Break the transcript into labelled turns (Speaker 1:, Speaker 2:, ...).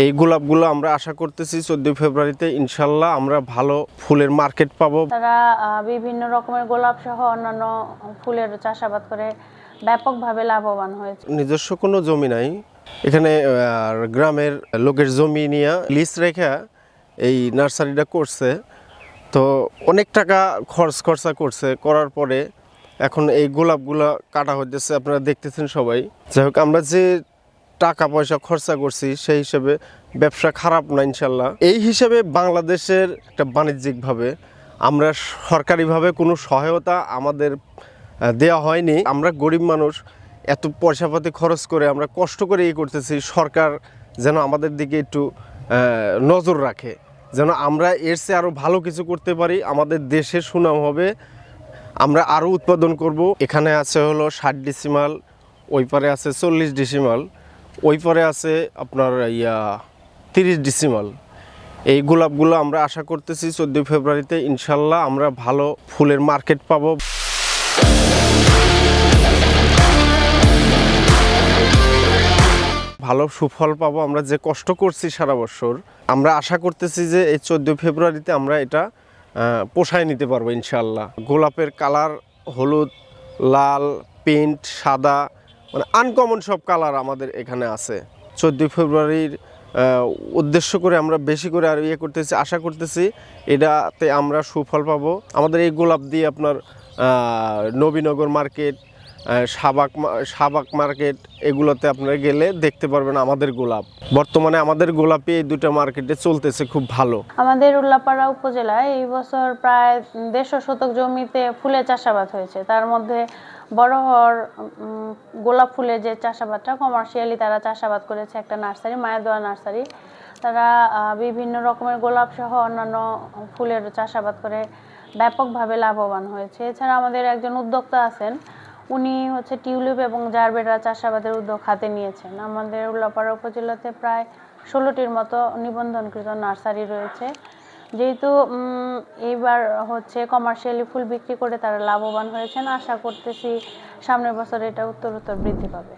Speaker 1: এই গোলাপগুলো আমরা আশা করতেছি চোদ্দোই ফেব্রুয়ারিতে ইনশাল্লাহ আমরা ভালো ফুলের মার্কেট পাবো।
Speaker 2: তারা বিভিন্ন রকমের গোলাপ সহ অন্যান্য ফুলের চাষাবাদ করে ব্যাপকভাবে লাভবান হয়েছে।
Speaker 1: নিজস্ব কোনো জমি নাই। এখানে গ্রামের লোকের জমি নিয়ে লিস্ট রেখে এই নার্সারিটা করছে। তো অনেক টাকা খরচ খরচা করছে। করার পরে এখন এই গোলাপগুলো কাটা হইতেছে আপনারা দেখতেছেন সবাই। যাই হোক আমরা যে টাকা পয়সা খরচা করছি, সেই হিসেবে ব্যবসা খারাপ না ইনশাল্লাহ। এই হিসেবে বাংলাদেশের একটা বাণিজ্যিকভাবে আমরা সরকারিভাবে কোনো সহায়তা আমাদের দেওয়া হয়নি। আমরা গরিব মানুষ, এত পয়সাপাতি খরচ করে আমরা কষ্ট করে ইয়ে করতেছি, সরকার যেন আমাদের দিকে একটু নজর রাখে। যেন আমরা এর চেয়ে আরও ভালো কিছু করতে পারি, আমাদের দেশে সুনাম হবে। আমরা আরও উৎপাদন করব। এখানে আছে হলো ষাট ডিসিমাল ওই পারে আছে চল্লিশ ডিসিমাল ওই পরে আছে আপনার ইয়া তিরিশ ডিসিমাল এই গোলাপগুলো আমরা আশা করতেছি চোদ্দোই ফেব্রুয়ারিতে ইনশাল্লাহ আমরা ভালো ফুলের মার্কেট পাবো। ভালো সুফল পাবো আমরা যে কষ্ট করছি সারা বছর, আমরা আশা করতেছি যে এই চোদ্দোই ফেব্রুয়ারিতে আমরা এটা পোষায় নিতে পারব ইনশাল্লাহ। গোলাপের কালার হলুদ, লাল পেন্ট সাদা মানে আনকমন সব কালার আমাদের এখানে আছে। চোদ্দোই ফেব্রুয়ারির উদ্দেশ্য করে আমরা বেশি করে আর ইয়ে করতেছি আশা করতেছি এটাতে আমরা সুফল পাবো। আমাদের এই গোলাপ দিয়ে আপনার নবীনগর মার্কেট আহ, সাবাক সাবাক মার্কেট এগুলোতে আপনারা গেলে দেখতে পারবেন আমাদের গোলাপ। বর্তমানে আমাদের গোলাপি এই দুটো মার্কেটে চলতেছে খুব ভালো।
Speaker 2: আমাদের উল্লাপাড়া উপজেলায় এই বছর প্রায় দেড়শো শতক জমিতে ফুলের চাষাবাদ হয়েছে। তার মধ্যে বড়হর উম, গোলাপ ফুলের যে চাষাবাদটা কমার্শিয়ালি তারা চাষাবাদ করেছে একটা নার্সারি মায়াদোয়া নার্সারি। তারা বিভিন্ন রকমের গোলাপ সহ অন্যান্য ফুলের চাষাবাদ করে ব্যাপকভাবে লাভবান হয়েছে। এছাড়া আমাদের একজন উদ্যোক্তা আছেন উনি হচ্ছে টিউলিপ এবং জারবেরা চাষাবাদের উদ্যোগ হাতে নিয়েছেন। আমাদের উল্লাপাড়া উপজেলাতে প্রায় ষোলোটির মতো নিবন্ধনকৃত নার্সারি রয়েছে। যেহেতু এইবার হচ্ছে কমার্শিয়ালি ফুল বিক্রি করে তারা লাভবান হয়েছেন, আশা করতেছি সামনের বছর এটা উত্তর উত্তর বৃদ্ধি পাবে।